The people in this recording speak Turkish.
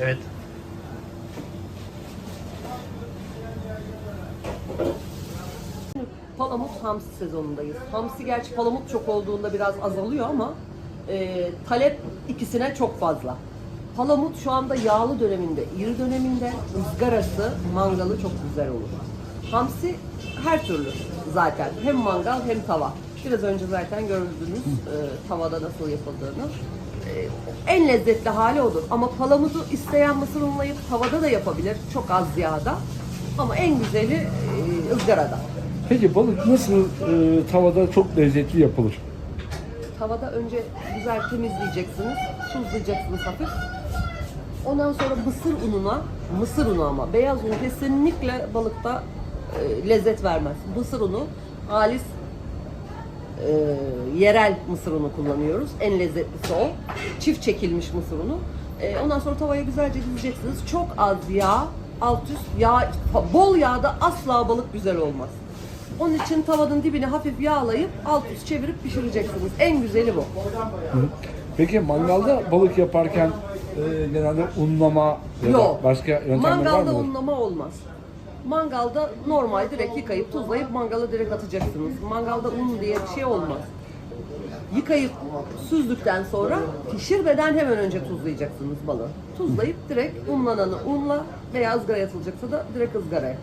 Evet. Palamut hamsi sezonundayız. Hamsi gerçi palamut çok olduğunda biraz azalıyor ama e, talep ikisine çok fazla. Palamut şu anda yağlı döneminde, iri döneminde ızgarası, mangalı çok güzel olur. Hamsi her türlü zaten. Hem mangal hem tava. Biraz önce zaten gördünüz e, tavada nasıl yapıldığını. E, en lezzetli hali odur. Ama palamudu isteyen mısır unlayıp tavada da yapabilir. Çok az yağda. Ama en güzeli e, ızgarada. Peki balık nasıl e, tavada çok lezzetli yapılır? Tavada önce güzel temizleyeceksiniz, tuzlayacaksınız hafif. Ondan sonra mısır ununa, mısır unu ama beyaz un kesinlikle balıkta e, lezzet vermez. Mısır unu halis e, yerel mısır unu kullanıyoruz. En lezzetlisi o. Çift çekilmiş mısır unu. E, ondan sonra tavaya güzelce dizeceksiniz. Çok az yağ, alt üst yağ, bol yağda asla balık güzel olmaz. Onun için tavanın dibini hafif yağlayıp alt üst çevirip pişireceksiniz. En güzeli bu. Peki mangalda balık yaparken e, genelde unlama ya da Yok. başka yöntemler var Mangalda mı? unlama olmaz. Mangalda normal direkt yıkayıp tuzlayıp mangala direkt atacaksınız. Mangalda un diye bir şey olmaz. Yıkayıp süzdükten sonra pişirmeden hemen önce tuzlayacaksınız balığı. Tuzlayıp direkt unlananı unla veya ızgaraya atılacaksa da direkt ızgaraya.